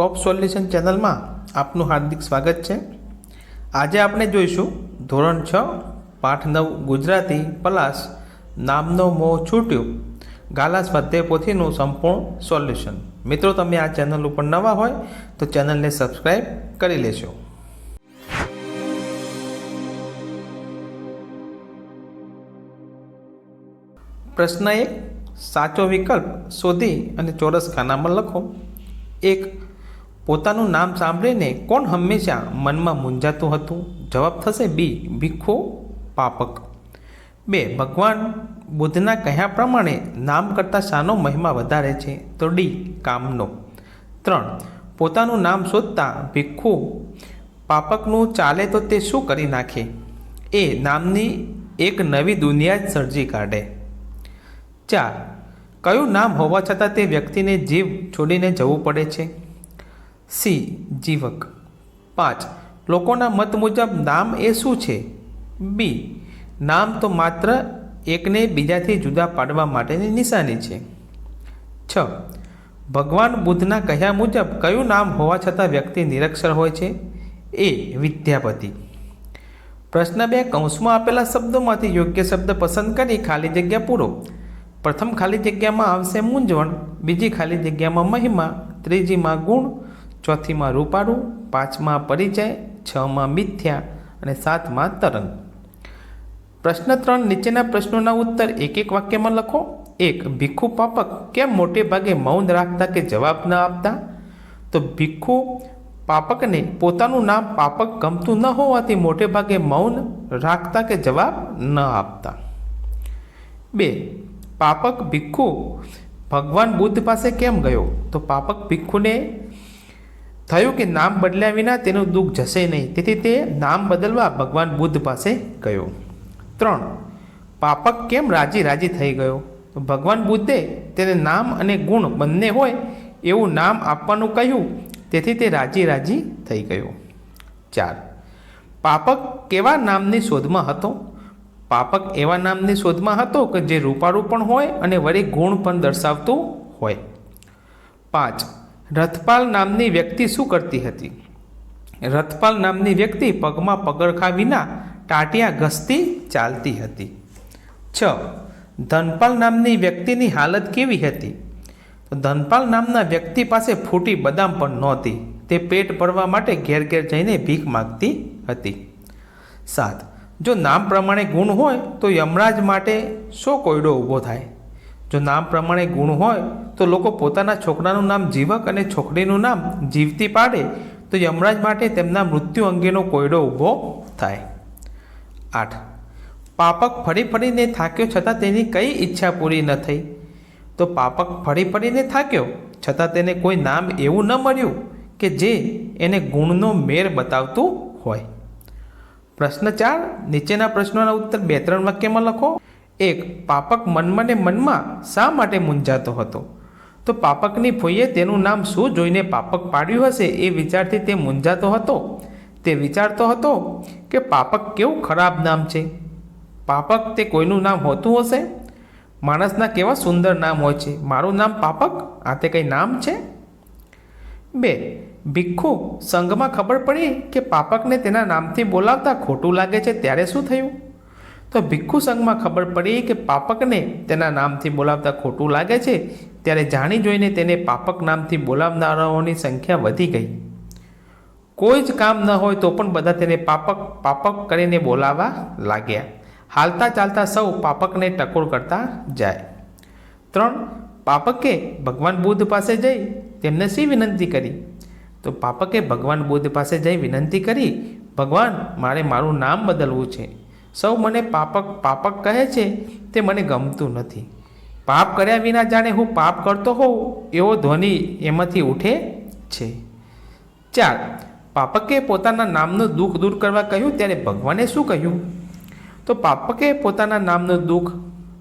ટોપ solution ચેનલમાં આપનું હાર્દિક સ્વાગત છે. આજે આપણે જોઈશું ધોરણ છ, પાઠ નવ, ગુજરાતી પ્લસ નામનો મોહ છૂટ્યો. ગાલા સ્વાધ્યાય પોથીનું સંપૂર્ણ સોલ્યુશન. મિત્રો, તમે આ ચેનલ ઉપર નવા હોય તો ચેનલને સબસ્ક્રાઈબ કરી લેશો પ્રશ્ન એક, સાચો વિકલ્પ શોધી અને ચોરસ ખાનામાં લખો. એક પોતાનું નામ સાંભળીને કોણ હંમેશા મનમાં મૂંઝાતું હતું? જવાબ થશે બી, ભીખો પાપક. બે, ભગવાન બુદ્ધના કહ્યા પ્રમાણે નામ કરતાં શાનો મહિમા વધારે છે. તો ડી, કામનો. ત્રણ, પોતાનું નામ શોધતા ભીખુ પાપકનું ચાલે તો તે શું કરી નાખે? એ, નામની એક નવી દુનિયા જ સર્જી કાઢે. ચાર, કયું નામ હોવા છતાં તે વ્યક્તિને જીવ છોડીને જવું પડે છે? સી, જીવક. પાંચ, લોકોના મત મુજબ નામ એ શું છે? બી, નામ તો માત્ર એકને બીજાથી જુદા પાડવા માટેની નિશાની છે. છ, ભગવાન બુદ્ધના કહ્યા મુજબ કયું નામ હોવા છતાં વ્યક્તિ નિરક્ષર હોય છે? એ, વિદ્યાપતિ. પ્રશ્ન બે, કૌંસમાં આપેલા શબ્દોમાંથી યોગ્ય શબ્દ પસંદ કરી ખાલી જગ્યા પૂરો. પ્રથમ ખાલી જગ્યામાં આવશે મૂંઝવણ, બીજી ખાલી જગ્યામાં મહિમા, ત્રીજીમાં ગુણ ચોથીમાં રૂપાળું, પાંચમાં પરિચય, છમાં મિથ્યા અને સાતમાં તરંગ. પ્રશ્ન ત્રણ, નીચેના પ્રશ્નોના ઉત્તર એક એક વાક્યમાં લખો. એક, ભીખુ પાપક કેમ મોટે ભાગે મૌન રાખતા કે જવાબ ન આપતા? તો ભીખુ પાપકને પોતાનું નામ પાપક ગમતું ન હોવાથી મોટે ભાગે મૌન રાખતા કે જવાબ ન આપતા. બે, પાપક ભીખુ ભગવાન બુદ્ધ પાસે કેમ ગયો? તો પાપક ભિક્ષુને થયું કે નામ બદલ્યા વિના તેનું દુઃખ જશે નહીં. તેથી તે નામ બદલવા ભગવાન બુદ્ધ પાસે ગયો. ત્રણ, પાપક કેમ રાજી રાજી થઈ ગયો? ભગવાન બુદ્ધે તેને નામ અને ગુણ બંને હોય એવું નામ આપવાનું કહ્યું. તેથી તે રાજી રાજી થઈ ગયો. ચાર, પાપક કેવા નામની શોધમાં હતો? પાપક એવા નામની શોધમાં હતો કે જે રૂપાળું પણ હોય અને વળી ગુણ પણ દર્શાવતું હોય. પાંચ રથપાલ નામની વ્યક્તિ શું કરતી હતી? રથપાલ નામની વ્યક્તિ પગમાં પગરખા વિના ટાટિયા ઘસતી ચાલતી હતી. છ. ધનપાલ નામની વ્યક્તિની હાલત કેવી હતી? તો ધનપાલ નામના વ્યક્તિ પાસે ફૂટી બદામ પણ નહોતી. તે પેટ ભરવા માટે ઘેર ઘેર જઈને ભીખ માગતી હતી. સાત. જો નામ પ્રમાણે ગુણ હોય તો યમરાજ માટે શો કોયડો ઊભો થાય? જો નામ પ્રમાણે ગુણ હોય, તો લોકો પોતાના છોકરાનું નામ જીવક અને છોકરીનું નામ જીવતી પાડે, તો યમરાજ માટે તેમના મૃત્યુ અંગેનો કોયડો ઊભો થાય. આઠ. પાપક ફરી ફરીને થાક્યો છતાં તેની કઈ ઈચ્છા પૂરી ન થઈ. તો પાપક ફરી ફરીને થાક્યો છતાં તેને કોઈ નામ એવું ન મળ્યું કે જે એને ગુણનો મેર બતાવતું હોય. પ્રશ્ન ચાર. નીચેના પ્રશ્નોના ઉત્તર બે ત્રણ વાક્યમાં લખો. એક પાપક મનમાં ને મનમાં શા માટે મૂંઝાતો હતો? તો પાપકની ફોઈએ તેનું નામ શું જોઈને પાપક પાડ્યું હશે એ વિચારથી તે મૂંઝાતો હતો? તે વિચારતો હતો કે પાપક કેવું ખરાબ નામ છે? પાપક તે કોઈનું નામ હોતું હશે? માણસના કેવા સુંદર નામ હોય છે? મારું નામ પાપક? આ તે કંઈ નામ છે? બે ભિક્ષુ સંઘમાં ખબર પડી કે પાપકને તેના નામથી બોલાવતા ખોટું લાગે છે ત્યારે શું થયું? તો ભિક્ષુ સંઘમાં ખબર પડી કે પાપકને તેના નામથી બોલાવતા ખોટું લાગે છે, ત્યારે જાણી જોઈને તેને પાપક નામથી બોલાવનારાઓની સંખ્યા વધી ગઈ. કોઈ જ કામ ન હોય તો પણ બધા તેને પાપક પાપક કરીને બોલાવવા લાગ્યા. હાલતા ચાલતા સૌ પાપકને ટકોર કરતા જાય. ત્રણ, પાપકે ભગવાન બુદ્ધ પાસે જઈ તેમને શી વિનંતી કરી? તો પાપકે ભગવાન બુદ્ધ પાસે જઈ વિનંતી કરી, ભગવાન, મારે મારું નામ બદલવું છે. સૌ મને પાપક પાપક કહે છે, તે મને ગમતું નથી. પાપ કર્યા વિના જાણે હું પાપ કરતો હોઉં, એવો ધ્વનિ એમાંથી ઉઠે છે. ચાર, પાપકે પોતાના નામનું દુઃખ દૂર કરવા કહ્યું, ત્યારે ભગવાને શું કહ્યું? તો પાપકે પોતાના નામનું દુઃખ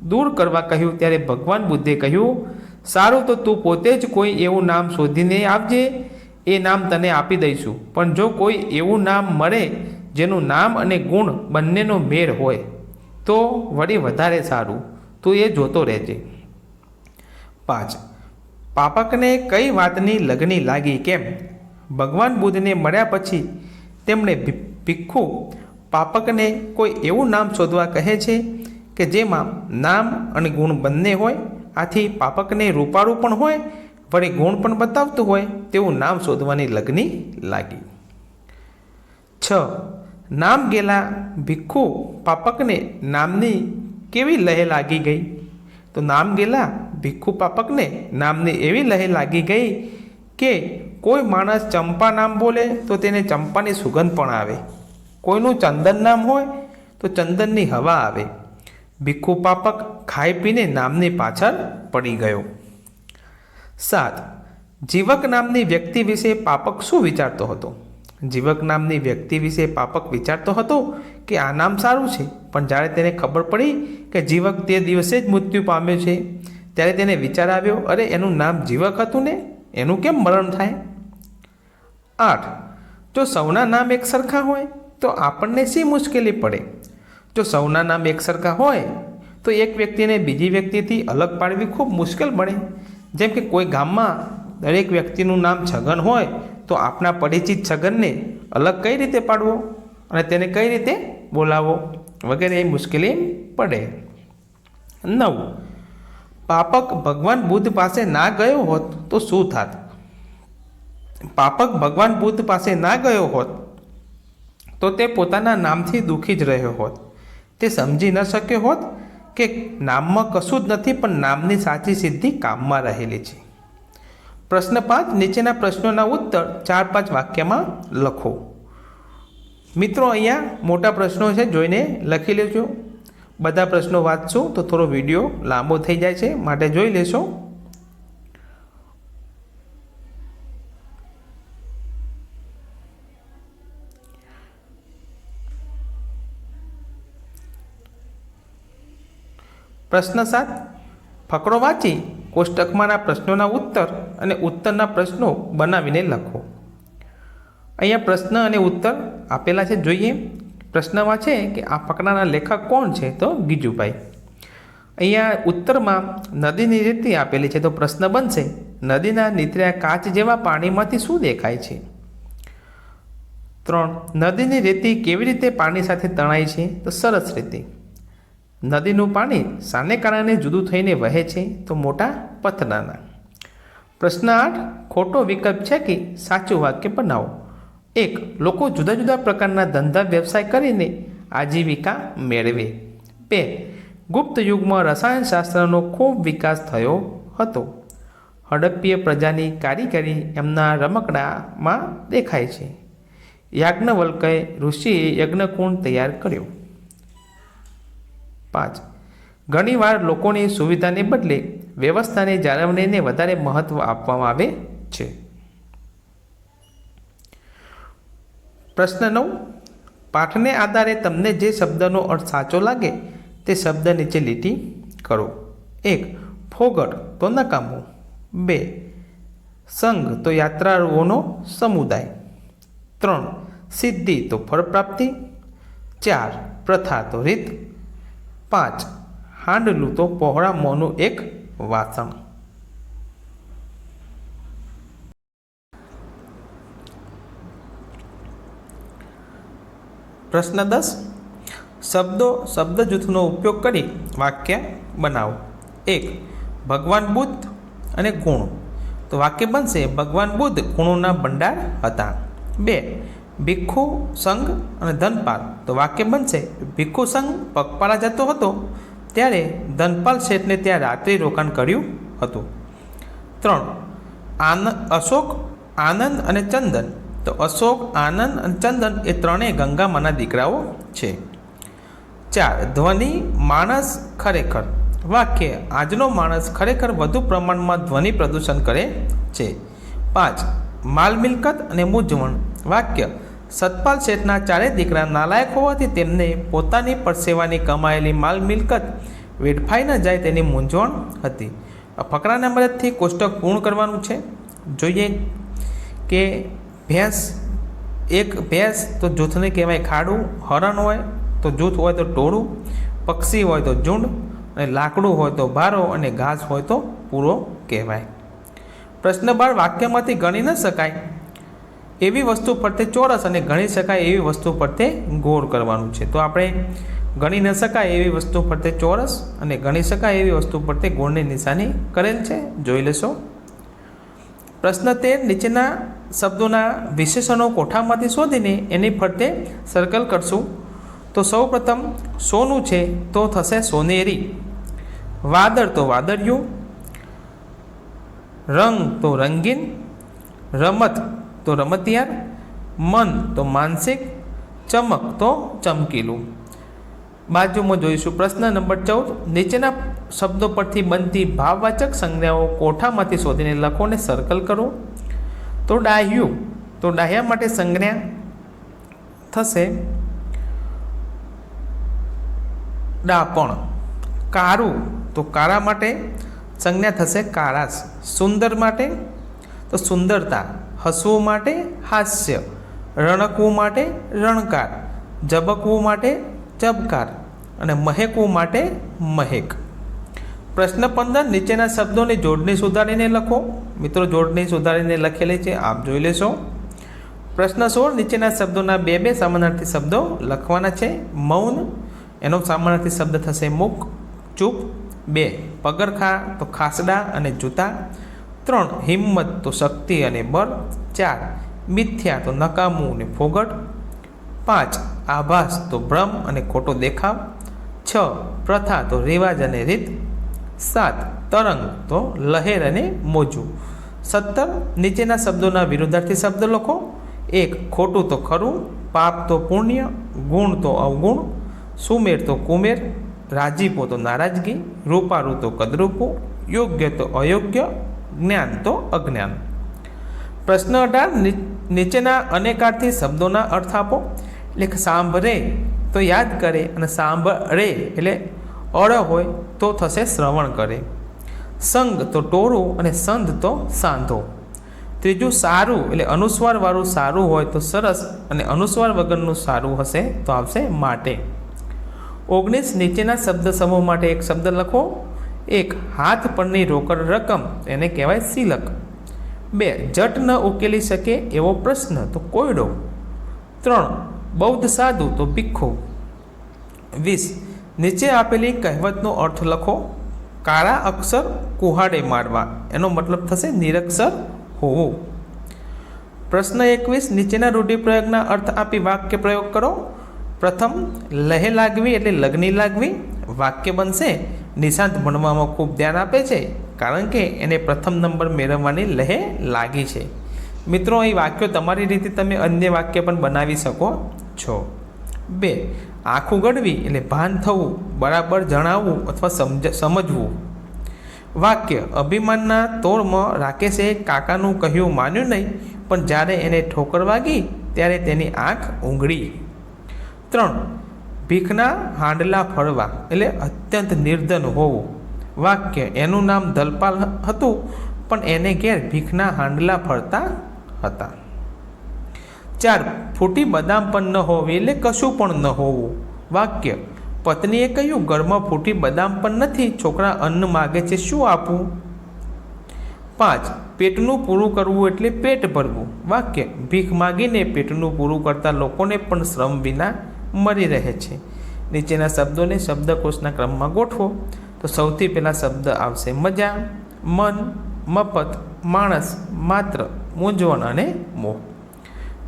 દૂર કરવા કહ્યું, ત્યારે ભગવાન બુદ્ધે કહ્યું, સારું તો તું પોતે જ કોઈ એવું નામ શોધીને આપજે, એ નામ તને આપી દઈશું. પણ જો કોઈ એવું નામ મળે જેનું નામ અને ગુણ બંનેનો મેળ હોય, તો વળી વધારે સારું. તું એ જોતો રહેજે. પાંચ. પાપકને કઈ વાતની લગની લાગી કેમ? ભગવાન બુદ્ધને મળ્યા પછી તેમણે ભિક્ષુ પાપકને કોઈ એવું નામ શોધવા કહે છે કે જેમાં નામ અને ગુણ બંને હોય? આથી પાપકને રૂપાળું પણ હોય વળી ગુણ પણ બતાવતું હોય તેવું નામ શોધવાની લગની લાગી. છ. નામ ગેલા ભિખુ પાપકને નામની કેવી લહે લાગી ગઈ? તો નામ ગેલા ભિખુ પાપકને નામની એવી લહે લાગી ગઈ કે કોઈ માણસ ચંપા નામ બોલે તો તેને ચંપાની સુગંધ પણ આવે. કોઈનું ચંદન નામ હોય તો ચંદનની હવા આવે. ભિખુ પાપક ખાઈ પીને નામની પાછળ પડી ગયો. સાત. જીવક નામની વ્યક્તિ વિશે પાપક શું વિચારતો હતો? જીવક નામની વ્યક્તિ વિશે પાપક વિચારતો હતો કે આ નામ સારું છે, પણ જ્યારે તેને ખબર પડી કે જીવક તે દિવસે જ મૃત્યુ પામ્યો છે. ત્યારે તેને વિચાર આવ્યો, અરે, એનું નામ જીવક હતું ને? એનું કેમ મરણ થાય? આઠ. જો સૌના નામ એક સરખા હોય, તો આપણને શી મુશ્કેલી પડે? જો સૌના નામ એક સરખા હોય, તો એક વ્યક્તિને બીજી વ્યક્તિથી અલગ પાડવી ખૂબ મુશ્કેલ બને. જેમ કે કોઈ ગામમાં દરેક વ્યક્તિનું નામ છગન હોય તો આપના પરિચિત છગનને અલગ કઈ રીતે પાડવો અને તેને કઈ રીતે બોલાવવો વગેરે એ મુશ્કેલી પડે. નવ. પાપક ભગવાન બુદ્ધ પાસે ના ગયો હોત તો શું થાત? પાપક ભગવાન બુદ્ધ પાસે ના ગયો હોત તો તે પોતાના નામથી દુઃખી જ રહ્યો હોત. તે સમજી ન શક્યો હોત કે નામમાં કશું જ નથી પણ નામની સાચી સિદ્ધિ કામમાં રહેલી છે. પ્રશ્ન પાંચ નીચેના પ્રશ્નોના ઉત્તર ચાર પાંચ વાક્યમાં લખો. મિત્રો, અહીંયા મોટા પ્રશ્નો છે, જોઈને લખી લેજો. બધા પ્રશ્નો વાંચશો તો થોડો વીડિયો લાંબો થઈ જાય છે, માટે જોઈ લેશો. પ્રશ્ન સાત, ફકરો વાંચી. કોષ્ટકમાંના પ્રશ્નોના ઉત્તર અને ઉત્તરના પ્રશ્નો બનાવીને લખો. અહીંયા પ્રશ્ન અને ઉત્તર આપેલા છે, જોઈએ. પ્રશ્નમાં છે કે આ ફકરાના લેખક કોણ છે? તો ગીજુભાઈ. અહીંયા ઉત્તરમાં નદીની રીતિ આપેલી છે, તો પ્રશ્ન બનશે, નદીના નીતર્યા કાચ જેવા પાણીમાંથી શું દેખાય છે? ત્રણ, નદીની રેતી કેવી રીતે પાણી સાથે તણાય છે? તો સરસ રીતે. નદીનું પાણી સાને કારણે જુદું થઈને વહે છે? તો મોટા પથરાના પ્રશ્ન આઠ, ખોટો વિકલ્પ છે કે સાચું વાક્ય બનાવો? એક, લોકો જુદા જુદા પ્રકારના ધંધા વ્યવસાય કરીને આજીવિકા મેળવે. બે, ગુપ્ત યુગમાં રસાયણશાસ્ત્રનો ખૂબ વિકાસ થયો હતો. હડપ્પીય પ્રજાની કારીગરી એમના રમકડામાં દેખાય છે. યાજ્ઞવલ્કએ ઋષિએ યજ્ઞકુંડ તૈયાર કર્યો. પાંચ, ઘણીવાર લોકોની સુવિધાને બદલે વ્યવસ્થાની જાળવણીને વધારે મહત્ત્વ આપવામાં આવે છે. પ્રશ્ન નવ. પાઠને આધારે તમને જે શબ્દનો અર્થ સાચો લાગે તે શબ્દ નીચે લીટી કરો. એક, ફોગટ તો નકામું. બે, સંઘ તો યાત્રાળુઓનો સમુદાય. ત્રણ, સિદ્ધિ તો ફળપ્રાપ્તિ. ચાર, પ્રથા તો રીત. પાંચ, હાંડલું તો પહોળા મોંનું એક વાસણ. પ્રશ્ન દસ. શબ્દો શબ્દ જૂથનો ઉપયોગ કરી વાક્ય બનાવો. એક, ભગવાન બુદ્ધ અને ગુણ. તો વાક્ય બનશે, ભગવાન બુદ્ધ ગુણોના ભંડાર હતા. બે ભિક્ષુ સંઘ અને ધનપાલ. તો વાક્ય બનશે ભિક્ષુ સંઘ પગપાળા જતો હતો ત્યારે ધનપાલ શેઠને ત્યાં રાત્રિ રોકાણ કર્યું હતું. ત્રણ આનંદ અશોક, આનંદ અને ચંદન. તો અશોક, આનંદ અને ચંદન એ ત્રણેય ગંગામાના દીકરાઓ છે. ચાર, ધ્વનિ, માણસ ખરેખર. વાક્ય, આજનો માણસ ખરેખર વધુ પ્રમાણમાં ધ્વનિ પ્રદૂષણ કરે છે. પાંચ, માલ મિલકત અને મૂંઝવણ. વાક્ય સતપાલ શેઠના ચારેય દીકરા નાલાયક હોવાથી તેમને પોતાની પરસેવાની કમાયેલી માલ મિલકત વેડફાઈ ન જાય તેની મૂંઝવણ હતી. ફકરાના મદદથી કોષ્ટક પૂર્ણ કરવાનું છે. જોઈએ કે ભેંસ, એક ભેંસ તો જૂથને કહેવાય ખાડું, હરણ હોય તો જૂથ હોય તો ટોળું, પક્ષી હોય તો ઝુંડ અને લાકડું હોય તો ભારો અને ઘાસ હોય તો પૂરો કહેવાય. પ્રશ્ન બાર વાક્યમાંથી ગણી ન શકાય. એવી વસ્તુ ફરતે ચોરસ અને ગણી શકાય એવી વસ્તુ ફરતે ગોળ કરવાનું છે. તો આપણે ગણી ન શકાય એવી વસ્તુ ફરતે ચોરસ અને ગણી શકાય એવી વસ્તુ ફરતે ગોળની નિશાની કરેલ છે. જોઈ લેશો. પ્રશ્ન તેર, નીચેના શબ્દોના વિશેષણો કોઠામાંથી શોધીને એની ફરતે સર્કલ કરશું. તો સૌ પ્રથમ સોનું છે તો થશે સોનેરી. વાદળ તો વાદળિયું, રંગ તો રંગીન, રમત તો રમતિયાર, મન તો માનસિક, ચમક તો ચમકીલું. બાજુમાં જોઈશું પ્રશ્ન નંબર ચૌદ. નીચેના શબ્દો પરથી બનતી ભાવવાચક સંજ્ઞાઓ કોઠામાંથી શોધીને લખો અને સર્કલ કરો. તો ડાહ્યું, તો ડાહ્યા માટે સંજ્ઞા થશે ડાપણ. કારું, તો કાળા માટે સંજ્ઞા થશે કારાસ. સુંદર માટે, તો સુંદરતા. હસવું માટે હાસ્ય, રણકવું માટે રણકાર, ઝબકવું માટે ઝબકાર અને મહેકવું માટે મહેક. પ્રશ્ન પંદર, નીચેના શબ્દોની જોડણી સુધારીને લખો. મિત્રો, જોડણી સુધારીને લખેલી છે, આપ જોઈ લેશો. પ્રશ્ન સોળ, નીચેના શબ્દોના બે બે સામાનાર્થી શબ્દો લખવાના છે. મૌન, એનો સામાનાર્થી શબ્દ થશે મૂક ચૂપ. બે, પગરખા, તો ખાસડા અને જૂતા. ત્રણ, હિંમત તો શક્તિ અને બળ. ચાર, મિથ્યા તો નકામું અને ફોગટ. પાંચ, આભાસ તો ભ્રમ અને ખોટો દેખાવ. છ, પ્રથા તો રિવાજ અને રીત. સાત, તરંગ તો લહેર અને મોજું. સત્તર, નીચેના શબ્દોના વિરુદ્ધાર્થી શબ્દ લખો. એક, ખોટું તો ખરું. પાપ તો પુણ્ય. ગુણ તો અવગુણ. સુમેર તો કુમેર. રાજીપો તો નારાજગી. રૂપારું તો કદરૂપું. યોગ્ય તો અયોગ્ય. જ્ઞાન તો અજ્ઞાન. પ્રશ્ન અઢાર નીચેના અનેકાર્થી શબ્દોના અર્થ આપો. એટલે સાંભળે તો યાદ કરે અને સાંભળે એટલે અળ હોય તો થશે શ્રવણ કરે. સંગ તો ટોળું અને સંધ તો સાંધો. ત્રીજું સારું એટલે અનુસ્વારવાળું સારું હોય તો સરસ અને અનુસ્વાર વગરનું સારું હશે તો આવશે માટે. ઓગણીસ નીચેના શબ્દ સમૂહ માટે એક શબ્દ લખો. એક હાથ પરની રોકડ રકમ એને કહેવાય સિલક. બે, જટ ન ઉકેલી શકે એવો પ્રશ્ન, તો કોયડો. ત્રણ, બૌદ્ધ સાધુ, તો ભીખો. વીસ, નીચે આપેલી કહેવતનો અર્થ લખો, કાળા અક્ષર કુહાડે મારવા. એનો મતલબ થશે નિરક્ષર હોવું. પ્રશ્ન એકવીસ, નીચેના રૂઢિપ્રયોગના અર્થ આપી વાક્ય પ્રયોગ કરો. પ્રથમ, લહે લાગવી એટલે લગ્ની લાગવી. વાક્ય બનશે નિશાંત ભણવામાં ખૂબ ધ્યાન આપે છે, કારણ કે એને પ્રથમ નંબર મેળવવાની લહે લાગી છે. મિત્રો, અહીં વાક્યો તમારી રીતે તમે અન્ય વાક્ય પણ બનાવી શકો છો. બે, આંખું ગળવી એટલે ભાન થવું, બરાબર જણાવવું અથવા સમજ, સમજવું. વાક્ય, અભિમાનના તોડમાં રાકેશે કાકાનું કહ્યું માન્યું નહીં, પણ જ્યારે એને ઠોકર વાગી, ત્યારે તેની આંખ ઊંઘળી ત્રણ ભીખના હાંડલા ફળવા એટલે અત્યંત નિર્ધન હોવું. વાક્ય એનું નામ દલપાલ હતું, પણ એને ઘેર ભીખના હાંડલા ફરતા હતા. ચાર, ફૂટી બદામ પણ ન હોવી એટલે કશું પણ ન હોવું. વાક્ય, પત્નીએ કહ્યું, ઘરમાં ફૂટી બદામ પણ નથી, છોકરા અન્ન માગે છે, શું આપવું પાંચ, પેટનું પૂરું કરવું એટલે પેટ ભરવું. વાક્ય, ભીખ માગીને પેટનું પૂરું કરતા લોકોને પણ શ્રમ વિના મળી રહે છે. નીચેના શબ્દોને શબ્દકોશના ક્રમમાં ગોઠવો. તો સૌથી પહેલાં શબ્દ આવશે મજા, મન, મફત, માણસ, માત્ર, મૂંઝવણ અને મોહ.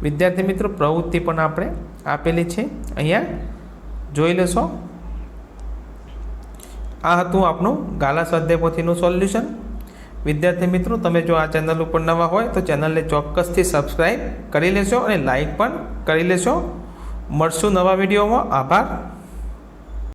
વિદ્યાર્થી મિત્રો, પ્રવૃત્તિ પણ આપણે આપેલી છે. અહીંયા જોઈ લેશો. આ હતું આપણું ગાલા સ્વાધ્યાય સોલ્યુશન. વિદ્યાર્થી મિત્રો, તમે જો આ ચેનલ ઉપર નવા હોય તો ચેનલને ચોક્કસથી સબસ્ક્રાઈબ કરી લેશો અને લાઈક પણ કરી લેશો. મળશું નવા વિડીયોમાં. આભાર.